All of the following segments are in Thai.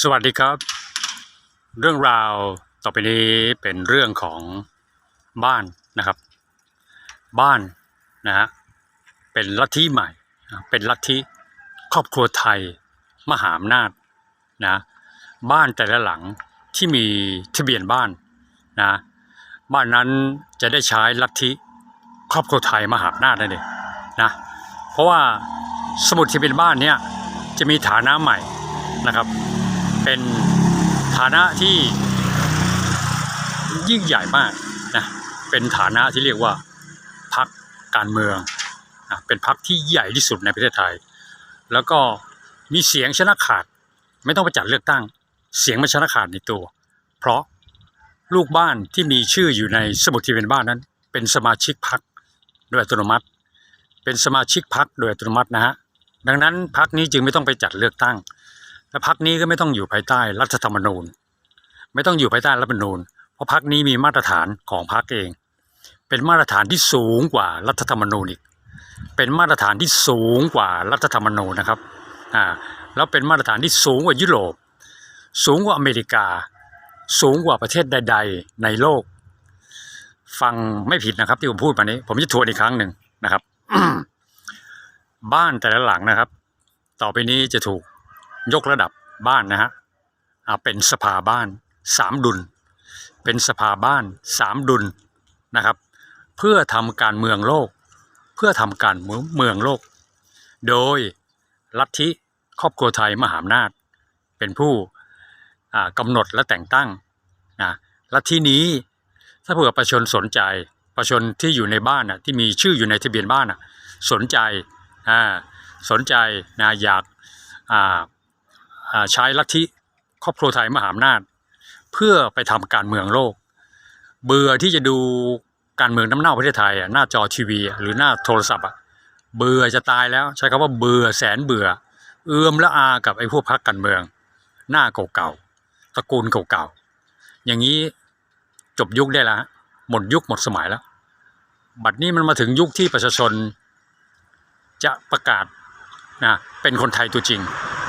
สวัสดีครับ เรื่องราวต่อไปนี้เป็นเรื่องของบ้านนะครับ บ้านนะฮะเป็นลัทธิใหม่ เป็นลัทธิครอบครัวไทยมหาอำนาจนะบ้านแต่ละหลังที่มีทะเบียนบ้านนะบ้านนั้นจะได้ใช้ลัทธิครอบครัวไทยมหาอำนาจนั่นเองนะเพราะว่าสมุดทะเบียนบ้านเนี่ยจะมีฐานะใหม่นะครับ เป็นฐานะที่ยิ่งใหญ่มากนะเป็นฐานะที่เรียกว่าพรรคการเมืองนะเป็นพรรคที่ใหญ่ที่สุดในประเทศไทย แล้วก็มีเสียงชนะขาด ไม่ต้องไปจัดเลือกตั้ง เสียงมันชนะขาดในตัว เพราะลูกบ้านที่มีชื่ออยู่ในสมุดทะเบียนบ้านนั้น เป็นสมาชิกพรรคโดยอัตโนมัติ เป็นสมาชิกพรรคโดยอัตโนมัตินะฮะดังนั้นพรรคนี้จึงไม่ต้องไปจัดเลือกตั้ง และพักนี้ก็ไม่ต้องอยู่ภายใต้รัฐธรรมนูญ ไม่ต้องอยู่ภายใต้รัฐธรรมนูญ เพราะพักนี้มีมาตรฐานของพักเอง เป็นมาตรฐานที่สูงกว่ารัฐธรรมนูญอีก เป็นมาตรฐานที่สูงกว่ารัฐธรรมนูญนะครับอ่าแล้วเป็นมาตรฐานที่สูงกว่ายุโรป สูงกว่าอเมริกา สูงกว่าประเทศใด ๆ ในโลก ฟังไม่ผิดนะครับ ที่ผมพูดมานี้ ผมจะทวนอีกครั้งหนึ่งนะครับ บ้านแต่ละหลังนะครับ ต่อไปนี้จะถูก ยกระดับบ้านนะฮะเป็นสภาบ้านสามดุล เป็นสภาบ้านสามดุลนะครับ เพื่อทำการเมืองโลก เพื่อทำการเมืองโลก โดยลัทธิครอบครัวไทยมหาอำนาจ เป็นผู้กำหนดและแต่งตั้งนะลัทธินี้ถ้าเผื่อประชาชนสนใจประชาชนที่อยู่ในบ้านน่ะที่มีชื่ออยู่ในทะเบียนบ้านน่ะสนใจอ่าสนใจนะอยากอ่า ใช้ลัทธิครอบครัวไทยมหาอำนาจ เพื่อไปทำการเมืองโลก เบื่อที่จะดูการเมืองน้ำเน่าประเทศไทยหน้าจอทีวีหรือหน้าโทรศัพท์เบื่อจะตายแล้วใช้คำว่าเบื่อแสนเบื่อ เอื้อมละอากับไอ้พวกพักการเมือง หน้าเก่าๆตระกูลเก่าๆอย่างนี้จบยุคได้แล้วฮะหมดยุคหมดสมัยแล้ว บัดนี้มันมาถึงยุคที่ประชาชน จะประกาศ นะเป็นคนไทยตัวจริง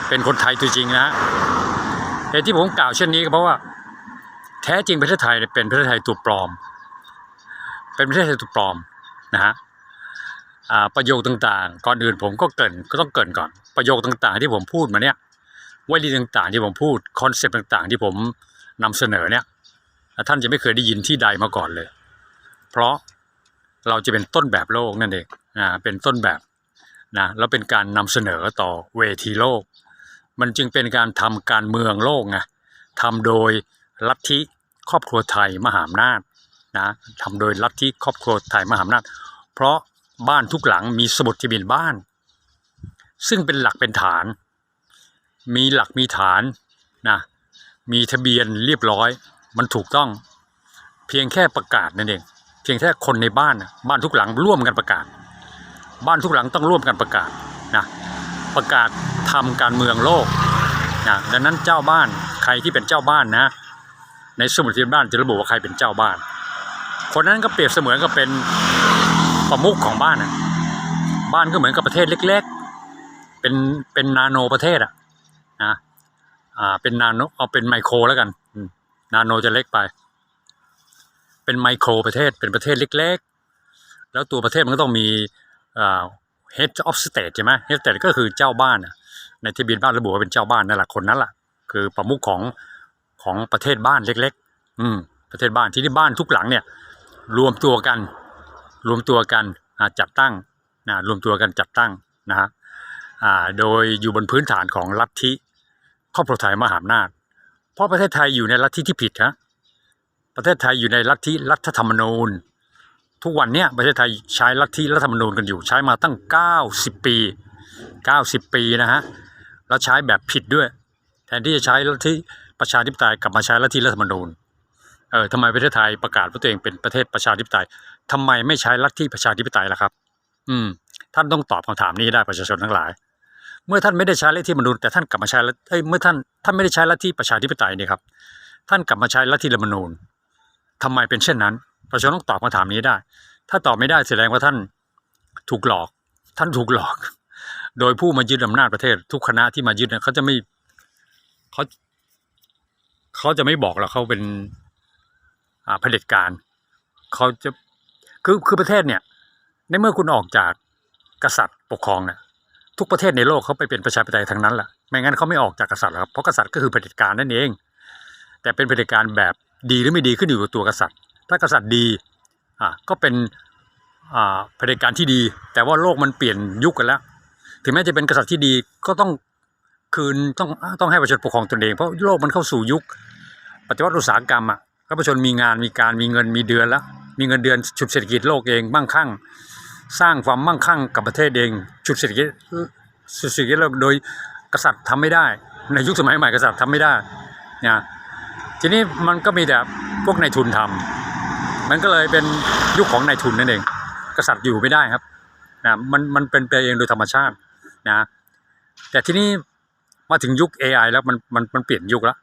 เป็นคนไทยตัวจริงนะฮะเหตุที่ผมกล่าวเช่นนี้ก็เพราะว่า แท้จริงประเทศไทยเป็นประเทศไทยตัวปลอม เป็นประเทศไทยตัวปลอมนะฮะประโยคต่างๆ ก่อนอื่นผมก็เกินก็ต้องเกินก่อนประโยคต่างๆ ที่ผมพูดมาเนี่ยวลีต่างๆ ที่ผมพูดคอนเซปต์ต่างๆ ที่ผมนำเสนอเนี่ยท่านจะไม่เคยได้ยินที่ใดมาก่อนเลย เพราะเราจะเป็นต้นแบบโลกนั่นเองอ่าเป็นต้นแบบ นะแล้วเป็นการนำเสนอต่อเวทีโลก มันจึงเป็นการทำการเมืองโลกไงทำโดยลัทธิครอบครัวไทยมหาอำนาจนะทำโดยลัทธิครอบครัวไทยมหาอำนาจ เพราะบ้านทุกหลังมีสมุดทะเบียนบ้าน ซึ่งเป็นหลักเป็นฐาน มีหลักมีฐานนะมีทะเบียนเรียบร้อย มันถูกต้อง เพียงแค่ประกาศนั่นเอง เพียงแค่คนในบ้านบ้านทุกหลังร่วมกันประกาศ บ้านทุกหลังต้องร่วมกันประกาศนะประกาศทำการเมืองโลกนะดังนั้นเจ้าบ้านใครที่เป็นเจ้าบ้านนะ ในสมุดทะเบียนบ้านจะระบุว่าใครเป็นเจ้าบ้าน คนนั้นก็เปรียบเสมือนกับเป็นประมุขของบ้านนะบ้านก็เหมือนกับประเทศเล็กๆ เป็นเป็นนาโนประเทศอะนะอ่าเป็นนาโนเอาเป็นไมโครแล้วกัน นาโนจะเล็กไป เป็นไมโครประเทศเป็นประเทศเล็ก ๆ แล้วตัวประเทศมันก็ต้องมี head of state ใช่ไหม head of state ก็คือเจ้าบ้าน ในทะเบียนบ้านระบุว่าเป็นเจ้าบ้านนั่นแหละคนนั้นแหละคือประมุขของของประเทศบ้านเล็ก ๆ อืมประเทศบ้านที่นี่บ้านทุกหลังเนี่ยรวมตัวกันรวมตัวกันจัดตั้งนะรวมตัวกันจัดตั้งนะฮะโดยอยู่บนพื้นฐานของลัทธิครอบครัวไทยมหาอำนาจ เพราะประเทศไทยอยู่ในลัทธิที่ผิดฮะประเทศไทยอยู่ในลัทธิรัฐธรรมนูญ ทุกวันเนี้ยประเทศไทยใช้ลัทธิรัฐธรรมนูญกันอยู่ ใช้มาตั้ง 90 ปี 90 ปีนะฮะแล้วใช้แบบผิดด้วย แทนที่จะใช้ลัทธิประชาธิปไตยกลับมาใช้ลัทธิรัฐธรรมนูญเออทำไมประเทศไทยประกาศว่าตัวเองเป็นประเทศประชาธิปไตยทำไมไม่ใช้ลัทธิประชาธิปไตยล่ะครับ อืม ท่านต้องตอบคำถามนี้ได้ประชาชนทั้งหลาย เมื่อท่านไม่ได้ใช้ลัทธิรัฐธรรมนูญแต่ท่านกลับมาใช้เอ้ยเมื่อท่านท่านไม่ได้ใช้ลัทธิประชาธิปไตยนี่ครับ ท่านกลับมาใช้ลัทธิรัฐธรรมนูญทำไมเป็นเช่นนั้น ประชาชนต้องตอบคำถามนี้ได้ ถ้าตอบไม่ได้แสดงว่าท่านถูกหลอก ท่านถูกหลอก โดยผู้มายึดอำนาจประเทศ ทุกคณะที่มายึดเนี่ยเขาจะไม่เขาเขาจะไม่บอกหรอกเขาเป็นอ่าเผด็จการเขาจะคือคือประเทศเนี่ย ในเมื่อคุณออกจากกษัตริย์ปกครองเนี่ยทุกประเทศในโลกเขาไปเป็นประชาธิปไตยทั้งนั้นแหละไม่งั้นเขาไม่ออกจากกษัตริย์หรอกเพราะกษัตริย์ก็คือเผด็จการนั่นเอง แต่เป็นเผด็จการแบบดีหรือไม่ดีขึ้นอยู่กับตัวกษัตริย์ ถ้ากษัตริย์ดีอ่าก็เป็นอ่าเผด็จการที่ดี แต่ว่าโลกมันเปลี่ยนยุคกันแล้ว ถึงแม้จะเป็นกษัตริย์ที่ดีก็ต้องคืนต้องต้องให้ประชาชนปกครองตนเองเพราะโลกมันเข้าสู่ยุคปฏิวัติอุตสาหกรรมอะก็ประชาชนมีงานมีการมีเงินมีเดือนแล้ว มีเงินเดือนฉุดเศรษฐกิจโลกเองมั่งคั่ง สร้างความมั่งคั่งกับประเทศเองฉุดเศรษฐกิจฉุดเศรษฐกิจโลกโดยกษัตริย์ทำไม่ได้ ในยุคสมัยใหม่กษัตริย์ทำไม่ได้นะทีนี้มันก็มีแต่พวกนายทุนทำ มันก็เลยเป็นยุคของนายทุนนั่นเอง กษัตริย์อยู่ไม่ได้ครับนะมันมันเป็นไปเองโดยธรรมชาตินะแต่ที่นี้มาถึงยุค AI แล้วมันมันมันเปลี่ยนยุคแล้ว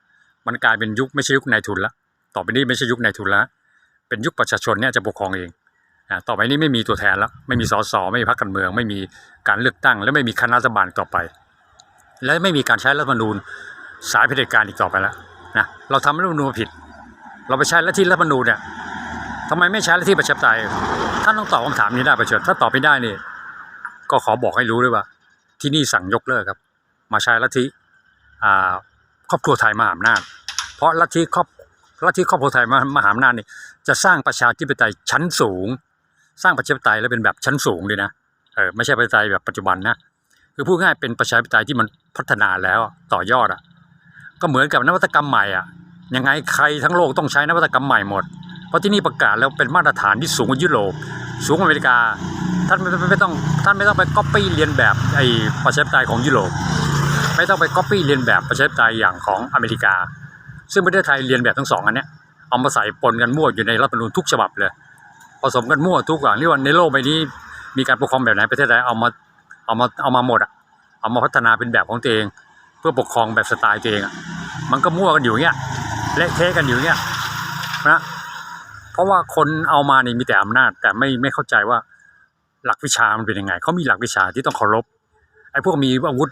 มันกลายเป็นยุคไม่ใช่ยุคนายทุนละต่อไปนี้ไม่ใช่ยุคนายทุนละเป็นยุคประชาชนเนี่ยจะปกครองเองอ่าต่อไปนี้ไม่มีตัวแทนแล้วไม่มีสสไม่มีพรรคการเมือง ไม่มีการเลือกตั้ง และไม่มีคณะรัฐบาลต่อไป และไม่มีการใช้รัฐธรรมนูญสายเผด็จการอีกต่อไปแล้วนะเราทำรัฐธรรมนูญมาผิด เราไปใช้ลัทธิรัฐธรรมนูญเนี่ย ทำไมไม่ใช้ลัทธิประชาธิปไตยท่านต้องตอบคำถามนี้ได้ประเชิญถ้าตอบไม่ได้นี่ก็ขอบอกให้รู้ด้วยว่า ที่นี่สั่งยกเลิกครับ มาใช้ลัทธิครอบครัวไทยมหาอำนาจ เพราะลัทธิครอบลัทธิครอบครัวไทยมหาอำนาจนี่จะสร้างประชาธิปไตยชั้นสูง สร้างประชาธิปไตยแล้วเป็นแบบชั้นสูงเลยนะเออไม่ใช่ประชาธิปไตยแบบปัจจุบันนะคือพูดง่ายเป็นประชาธิปไตยที่มันพัฒนาแล้วต่อยอดอะก็เหมือนกับนวัตกรรมใหม่อะยังไงใครทั้งโลกต้องใช้นวัตกรรมใหม่หมด เพราะที่นี่ประกาศแล้วเป็นมาตรฐานที่สูงกว่ายุโรปสูงกว่าอเมริกา ท่านไม่ไม่ไม่ต้องท่านไม่ต้องไปก๊อปปี้เรียนแบบไอ้ประชาธิปไตยของยุโรปไม่ต้องไปก๊อปปี้เรียนแบบประชาธิปไตยอย่างของอเมริกา ซึ่งประเทศไทยเรียนแบบทั้งสองอันเนี้ยเอามาใส่ปนกันมั่วอยู่ในรัฐธรรมนูญทุกฉบับเลยผสมกันมั่วทุกอย่างเรียกว่าในโลกใบนี้มีการปกครองแบบไหนประเทศไทยเอามาเอามาเอามาหมดอะเอามาพัฒนาเป็นแบบของตัวเอง เพื่อปกครองแบบสไตล์ตัวเองอะมันก็มั่วกันอยู่เงี้ยเละเทะกันอยู่เงี้ยนะ เพราะว่าคนเอามานี่มีแต่อำนาจ แต่ไม่ไม่เข้าใจว่าหลักวิชามันเป็นยังไงเขามีหลักวิชาที่ต้องเคารพไอ้พวกมีอาวุธ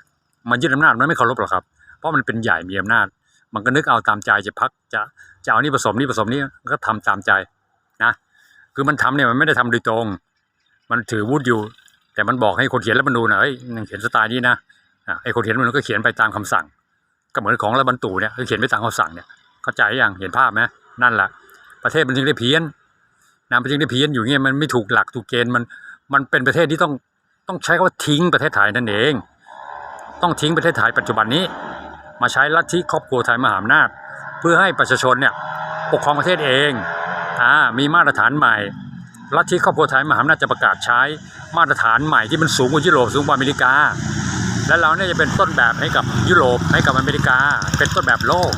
มายึดอำนาจมันไม่เคารพหรอกครับ เพราะมันเป็นใหญ่มีอำนาจ มันก็นึกเอาตามใจจะพักจะจะเอานี่ผสมนี่ผสมนี่ก็ทำตามใจนะคือมันทำเนี่ยมันไม่ได้ทำโดยตรง มันถือวุฒิอยู่ แต่มันบอกให้คนเขียนรัฐธรรมนูนะเอ้ยเขียนสไตล์นี้นะไอ้คนเขียนรันก็เขียนไปตามคำสั่ง ก็เหมือนของรัฐบรรตุเนี่ยเขียนไปตามคำสั่งเนี่ยเข้าใจยังเห็นภาพไหมนั่นแหละ ประเทศมันจึงได้เพี้ยนนะมันจึงได้เพี้ยนอยู่เงี้ยมันไม่ถูกหลักถูกเกณฑ์มันมันเป็นประเทศที่ต้องต้องใช้คำว่าทิ้งประเทศไทยนั่นเอง ต้องทิ้งประเทศไทยปัจจุบันนี้ มาใช้ลัทธิครอบครัวไทยมหาอำนาจ เพื่อให้ประชาชนเนี่ยปกครองประเทศเองอ่ามีมาตรฐานใหม่ลัทธิครอบครัวไทยมหาอำนาจจะประกาศใช้มาตรฐานใหม่ที่มันสูงกว่ายุโรปสูงกว่าอเมริกา และเราเนี่ยจะเป็นต้นแบบให้กับยุโรปให้กับอเมริกา เป็นต้นแบบโลก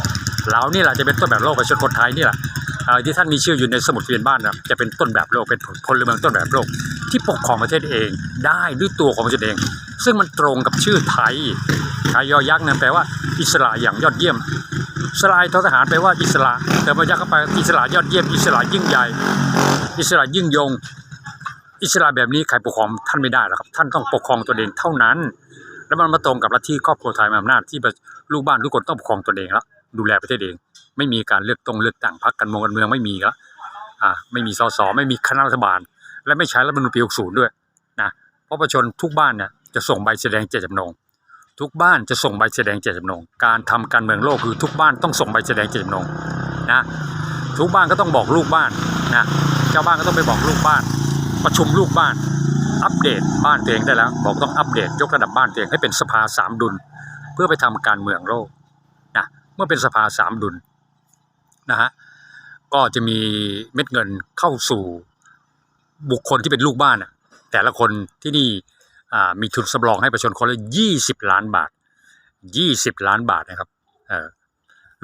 เรานี่แหละจะเป็นต้นแบบโลกประชาชนคนไทยนี่แหละ ที่ท่านมีชื่ออยู่ในสมุดทะเบียนบ้านนะจะเป็นต้นแบบโลกเป็นพลเมืองต้นแบบโลก ที่ปกครองประเทศเองได้ด้วยตัวของประเทศเอง ซึ่งมันตรงกับชื่อไทยไทยยอยักษ์นั่นแปลว่าอิสระอย่างยอดเยี่ยมสลายททหารแปลว่าอิสระ แต่มายักษ์เข้าไปอิสระยอดเยี่ยมอิสระยิ่งใหญ่ อิสระยิ่งยง อิสระแบบนี้ใครปกครองท่านไม่ได้หรอกครับ ท่านต้องปกครองตัวเองเท่านั้น แล้วมันมาตรงกับลัทธิครอบครัวไทยมหาอำนาจที่ลูกบ้านทุกคนต้องปกครองตัวเองแล้ว ดูแลประเทศเอง ไม่มีการเลือกตรงเลือกตั้งพรรคการเมืองการเมืองไม่มีแล้วอ่าไม่มีสสไม่มีคณะรัฐบาล และไม่ใช้รัฐมนูญปี60ด้วยนะเพราะประชาชนทุกบ้านเนี่ยจะส่งใบแสดงเจตจำนงทุกบ้านจะส่งใบแสดงเจตจำนงการทำการเมืองโลกคือทุกบ้านต้องส่งใบแสดงเจตจำนงนะทุกบ้านก็ต้องบอกลูกบ้านนะเจ้าบ้านก็ต้องไปบอกลูกบ้าน ประชุมลูกบ้าน อัปเดตบ้านตัวเองได้แล้ว บอกต้องอัปเดตยกระดับบ้านตัวเองให้เป็นสภาสามดุล เพื่อไปทำการเมืองโลก มื่อเป็นสภาสามดุลนะฮะก็จะมีเม็ดเงินเข้าสู่บุคคลที่เป็นลูกบ้านอะแต่ละคนที่นี่มีทุนสำรองให้ประชาชนคนละยี่สิบล้านบาทยี่สิบล้านบาทนะครับ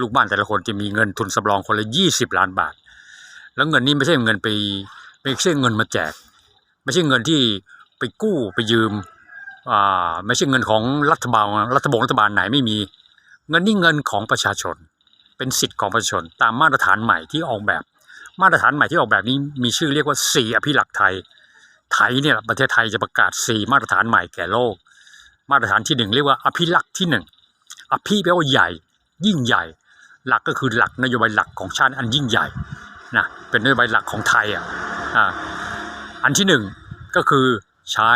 ลูกบ้านแต่ละคนจะมีเงินทุนสำรองคนละยี่สิบล้านบาท แล้วเงินนี้ไม่ใช่เงินไปไม่ใช่เงินมาแจก ไม่ใช่เงินที่ไปกู้ไปยืมไม่ใช่เงินของรัฐบาลรัฐบงรัฐบาลไหนไม่มี เงินนี่เงินของประชาชน เป็นสิทธิ์ของประชาชน ตามมาตรฐานใหม่ที่ออกแบบ มาตรฐานใหม่ที่ออกแบบนี้มีชื่อเรียกว่าสี่อภิลักษ์ไทย ไทยเนี่ยประเทศไทยจะประกาศสี่มาตรฐานใหม่แก่โลก มาตรฐานที่หนึ่งเรียกว่าอภิลักษ์ที่หนึ่งอภิแปลว่าใหญ่ ยิ่งใหญ่ หลักก็คือหลักนโยบายหลักของชาติอันยิ่งใหญ่นะเป็นนโยบายหลักของไทยอะอันที่หนึ่งก็คือใช้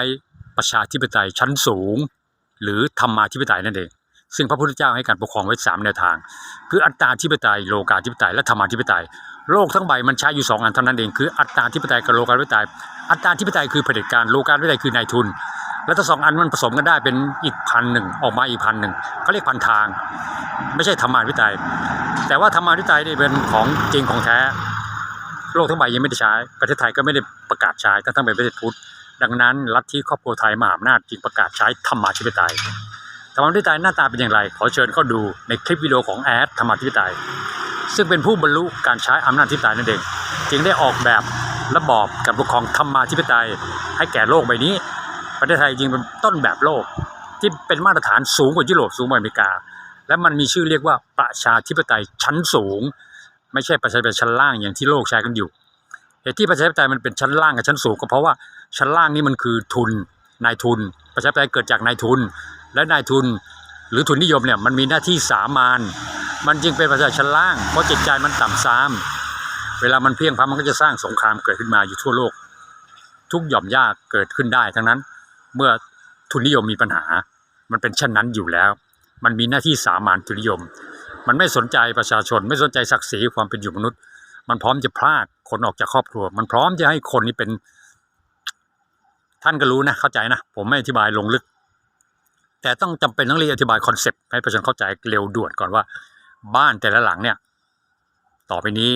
ประชาธิปไตยชั้นสูง หรือธรรมาธิปไตยนั่นเอง ซึ่งพระพุทธเจ้าให้การปกครองไว้สามแนวทาง คืออัตตาธิปไตยโลกาธิปไตยและธรรมาธิปไตย โลกทั้งใบมันใช้อยู่สองอันเท่านั้นเองคืออัตตาธิปไตยกับโลกาธิปไตย อัตตาธิปไตยคือเผด็จการโลกาธิปไตยคือนายทุน แล้วถ้าสองอันมันผสมกันได้เป็นอีกพันหนึ่งออกมาอีกพันหนึ่งเขาเรียกพันทาง ไม่ใช่ธรรมาธิปไตย แต่ว่าธรรมาธิปไตยนี่เป็นของจริงของแท้ โลกทั้งใบยังไม่ได้ใช้ประเทศไทยก็ไม่ได้ประกาศใช้ทั้งทั้งเป็นประเทศพุทธดังนั้นลัทธิครอบครัวไทยมหาอำนาจจึงประกาศใช้ธรรมาธิปไตย ธรรมาธิปไตยหน้าตาเป็นอย่างไร ขอเชิญเข้าดูในคลิปวิดีโอของแอดธรรมาธิปไตย ซึ่งเป็นผู้บรรลุการใช้อำนาจธิปไตยนั่นเอง จึงได้ออกแบบระบอบการปกครองธรรมาธิปไตย ให้แก่โลกใบนี้ ประเทศไทยจริงเป็นต้นแบบโลก ที่เป็นมาตรฐานสูงกว่ายุโรปสูงกว่าอเมริกา และมันมีชื่อเรียกว่าประชาธิปไตยชั้นสูง ไม่ใช่ประชาธิปไตยชั้นล่างอย่างที่โลกใช้กันอยู่เหตุที่ประชาธิปไตยมันเป็นชั้นล่างกับชั้นสูงก็เพราะว่าชั้นล่างนี่มันคือทุนนายทุน ประชาธิปไตยเกิดจากนายทุน และนายทุนหรือทุนนิยมเนี่ยมันมีหน้าที่สามานมันจึงเป็นประชาชนชั้นล่าง เพราะจิตใจมันต่ำซาม เวลามันเพียงพล้ำมันก็จะสร้างสงครามเกิดขึ้นมาอยู่ทั่วโลก ทุกหย่อมย่าเกิดขึ้นได้ทั้งนั้น เมื่อทุนนิยมมีปัญหา มันเป็นเช่นนั้นอยู่แล้ว มันมีหน้าที่สามานทุนนิยม มันไม่สนใจประชาชน ไม่สนใจศักดิ์ศรีความเป็นอยู่มนุษย์ มันพร้อมจะพลากคนออกจากครอบครัว มันพร้อมจะให้คนนี้เป็น ท่านก็รู้นะเข้าใจนะ ผมไม่อธิบายลงลึก แต่ต้องจำเป็นต้องเรียนอธิบายคอนเซปต์ให้ประชาชนเข้าใจเร็วด่วนก่อนว่า บ้านแต่ละหลังเนี่ย ต่อไปนี้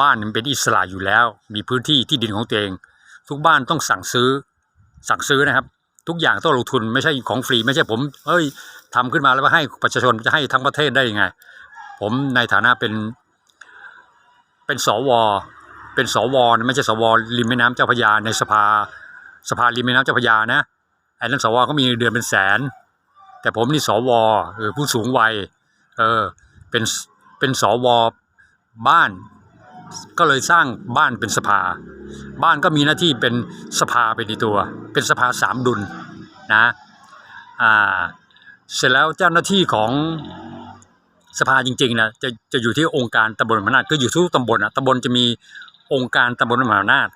บ้านมันเป็นอิสระอยู่แล้ว มีพื้นที่ที่ดินของตัวเอง ทุกบ้านต้องสั่งซื้อ สั่งซื้อนะครับ ทุกอย่างต้องลงทุนไม่ใช่ของฟรี ไม่ใช่ผมเอ้ยทำขึ้นมาแล้วมาให้ประชาชนจะให้ทั้งประเทศได้ยังไง ผมในฐานะเป็นเป็นสวเป็นสวไม่ใช่สวริมแม่น้ำเจ้าพระยาในสภาสภาริมแม่น้ำเจ้าพระยานะ ไอ้นั้นสวก็มีเดือนเป็นแสน แต่ผมนี่สวเออผู้สูงวัยเออเป็นเป็นสวบ้าน ก็เลยสร้างบ้านเป็นสภา บ้านก็มีหน้าที่เป็นสภาไปในตัว เป็นสภาสามดุลนะอ่าเสร็จแล้วเจ้าหน้าที่ของสภาจริงๆนะจะจะอยู่ที่องค์การตำบลมหาอำนาจก็อยู่ทุกตำบลนะตำบลจะมีองค์การตำบลมหาอำนาจ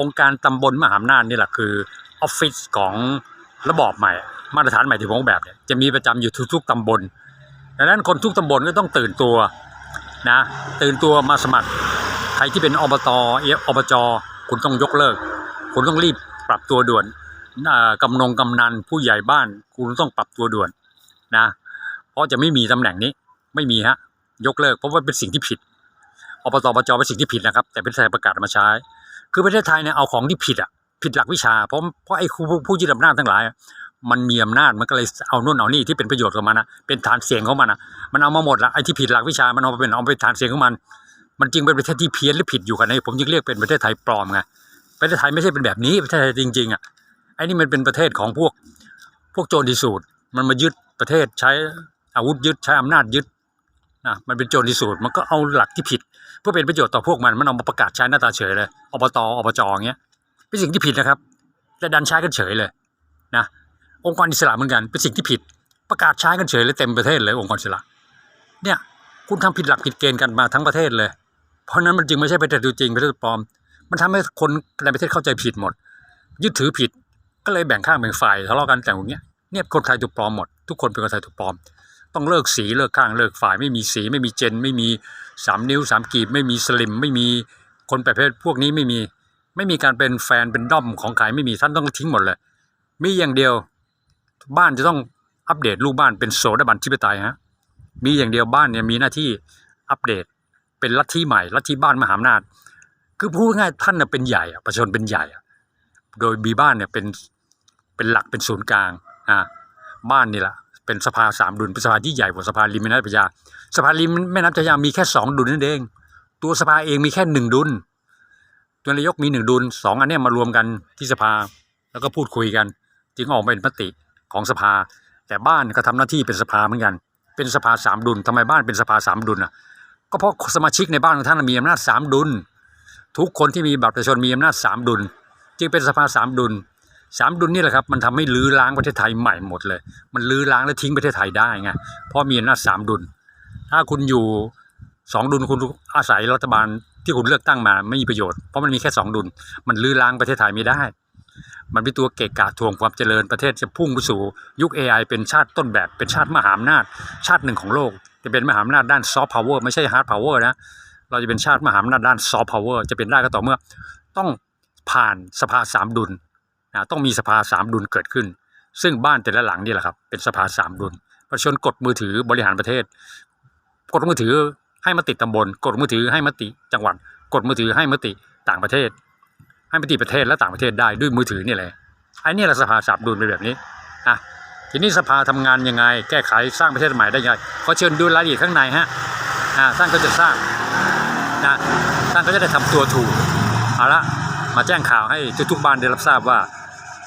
องค์การตำบลมหาอำนาจนี่แหละคือออฟฟิศของ ระบอบใหม่ มาตรฐานใหม่ที่ผมออกแบบเนี่ยจะมีประจำอยู่ทุกๆตำบลดังนั้นคนทุกตำบลก็ต้องตื่นตัวนะตื่นตัวมาสมัครใครที่เป็นอบตเออบจคุณต้องยกเลิก คุณต้องรีบปรับตัวด่วนอ่ากำนงกำนันผู้ใหญ่บ้าน คุณต้องปรับตัวด่วนนะเพราะจะไม่มีตำแหน่งนี้ไม่มีฮะยกเลิกเพราะว่าเป็นสิ่งที่ผิดอบตอบจเป็นสิ่งที่ผิดนะครับ แต่เประเทศไทยประกาศมาใช้ คือประเทศไทยเนี่ยเอาของที่ผิดอะ ผิดหลักวิชาเพราะเพราะไอ้ผู้ผู้ผู้ยึดอำนาจทั้งหลาย มันมีอำนาจมันก็เลยเอานู่นเอานี่ที่เป็นประโยชน์กับมันนะเป็นฐานเสียงของมันนะมันเอามาหมดละไอ้ที่ผิดหลักวิชามันเอาไปเป็นเอาไปฐานเสียงของมัน มันจึงเป็นประเทศที่เพี้ยนหรือผิดอยู่กันในผมจึงเรียกเป็นประเทศไทยปลอมไงประเทศไทยไม่ใช่เป็นแบบนี้ประเทศไทยจริงๆอะไอ้นี่มันเป็นประเทศของพวกพวกโจรดิสูตรมันมายึดประเทศใช้อาวุธยึดใช้อำนาจยึดนะมันเป็นโจรดิสูตรมันก็เอาหลักที่ผิด เพื่อเป็นประโยชน์ต่อพวกมันมันเอามาประกาศใช้หน้าตาเฉยเลยอบตอบจอย่างเงี้ย เป็นสิ่งที่ผิดนะครับแต่ดันใช้กันเฉยเลยนะองค์กรอิสระเหมือนกันเป็นสิ่งที่ผิด ประกาศใช้กันเฉยเลยเต็มประเทศเลยองค์กรอิสระเนี่ยคุณทำผิดหลักผิดเกณฑ์กันมาทั้งประเทศเลย เพราะนั้นมันจึงไม่ใช่ประเทศตัวจริงประเทศปลอม มันทำให้คนในประเทศเข้าใจผิดหมด ยึดถือผิดก็เลยแบ่งข้างแบ่งฝ่ายทะเลาะกันแต่อย่างเงี้ยเนี่ยคนไทยถูกปลอมหมด ทุกคนเป็นคนไทยถูกปลอม ต้องเลิกสีเลิกข้างเลิกฝ่าย ไม่มีสีไม่มีเจน ไม่มีสามนิ้วสามกีบ ไม่มีสลิม ไม่มีคนประเภทพวกนี้ไม่มี ไม่มีการเป็นแฟนเป็นด้อมของใครไม่มีท่านต้องทิ้งหมดเลย มีอย่างเดียวบ้านจะต้องอัปเดตลูกบ้านเป็นโสดาบันทิปไตยฮะมีอย่างเดียวบ้านเนี่ยมีหน้าที่อัปเดตเป็นลัทธิใหม่ลัทธิบ้านมหาอำนาจ คือพูดง่ายท่านน่ะเป็นใหญ่อะประชาชนเป็นใหญ่อะโดยมีบ้านเนี่ยเป็นเป็นหลักเป็นศูนย์กลางอ่าบ้านนี่แหละเป็นสภาสามดุลเป็นสภาที่ใหญ่กว่าสภาริมแม่น้ำเจ้าพระยาสภาริมแม่น้ำเจ้าพระยามีแค่สองดุลนั่นเอง ตัวสภาเองมีแค่หนึ่งดุล ตัวนายกมีหนึ่งดุลสองอันนี้มารวมกันที่สภา แล้วก็พูดคุยกัน จึงออกเป็นมติของสภา แต่บ้านก็ทำหน้าที่เป็นสภาเหมือนกัน เป็นสภาสามดุลทำไมบ้านเป็นสภาสามดุลอะก็เพราะสมาชิกในบ้านของท่านมีอำนาจสามดุล ทุกคนที่มีบัตรประชาชนมีอำนาจสามดุล จึงเป็นสภาสามดุลสามดุลนี่แหละครับมันทำให้ลื้อล้างประเทศไทยใหม่หมดเลย มันลื้อล้างและทิ้งประเทศไทยได้ไงเพราะมีอำนาจสามดุล ถ้าคุณอยู่สองดุลคุณอาศัยรัฐบาล ที่คุณเลือกตั้งมาไม่มีประโยชน์เพราะมันมีแค่สองดุล มันลื้อล้างประเทศไทยไม่ได้ มันเป็นตัวเกะกะทวงความเจริญประเทศจะพุ่งไปสู่ยุค AI เป็นชาติต้นแบบเป็นชาติมหาอำนาจ ชาติหนึ่งของโลก จะเป็นมหาอำนาจด้านซอฟต์พาวเวอร์ไม่ใช่ฮาร์ดพาวเวอร์นะเราจะเป็นชาติมหาอำนาจด้านซอฟต์พาวเวอร์จะเป็นได้ก็ต่อเมื่อ ต้องผ่านสภาสามดุลนะต้องมีสภาสามดุลเกิดขึ้น ซึ่งบ้านแต่ละหลังนี่แหละครับเป็นสภาสามดุลประชาชนกดมือถือบริหารประเทศ กดมือถือ ให้มติตำบล กดมือถือให้มติจังหวัด กดมือถือให้มติต่างประเทศ ให้มติประเทศและต่างประเทศได้ด้วยมือถือนี่แหละไอ้นี่แหละสภาสามดุลเป็นแบบนี้อะทีนี้สภาทำงานยังไง แก้ไขสร้างประเทศใหม่ได้ยังไงขอเชิญดูรายละเอียดข้างในฮะอ่าท่านก็จะสร้างนะท่านก็จะได้ทำตัวถูกเอาละมาแจ้งข่าวให้ทุกๆบ้านได้รับทราบว่า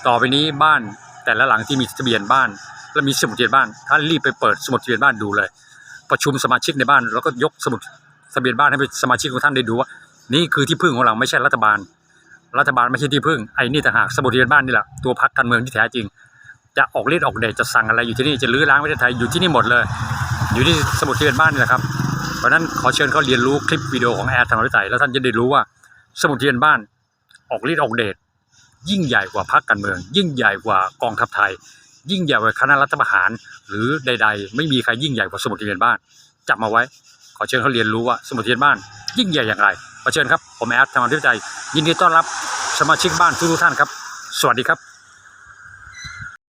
ต่อไปนี้บ้านแต่ละหลังที่มีทะเบียนบ้าน และมีสมุดทะเบียนบ้านท่านรีบไปเปิดสมุดทะเบียนบ้านดูเลย ประชุมสมาชิกในบ้าน แล้วก็ยกสมุดทะเบียนบ้านให้สมาชิกของท่านได้ดูว่า นี่คือที่พึ่งของเราไม่ใช่รัฐบาล รัฐบาลไม่ใช่ที่พึ่งไอ้นี่ต่างหากสมุดทะเบียนบ้านนี่แหละตัวพักการเมืองที่แท้จริง จะออกฤทธิ์ออกเดชจะสั่งอะไรอยู่ที่นี่จะลื้อล้างประเทศไทยอยู่ที่นี่หมดเลย อยู่ที่สมุดทะเบียนบ้านนี่แหละครับเพราะนั้นขอเชิญเขาเรียนรู้คลิปวิดีโอของแอดธรรมวิจัยแล้วท่านจะได้รู้ว่าสมุดทะเบียนบ้านออกฤทธิ์ออกเดชยิ่งใหญ่กว่าพรรคการเมือง ยิ่งใหญ่กว่ากองทัพไทย ยิ่งใหญ่กว่าคณะรัฐประหาร หรือใด ๆ ไม่มีใครยิ่งใหญ่กว่าสมุดทะเบียนบ้านจับมาไว้ ขอเชิญเขาเรียนรู้ว่าสมุดทะเบียนบ้าน ยิ่งใหญ่อย่างไรขอเชิญครับผมแอดธรรมวิจัยยินดีต้อนรับสมาชิกบ้านทุกท่านครับ สวัสดีครับ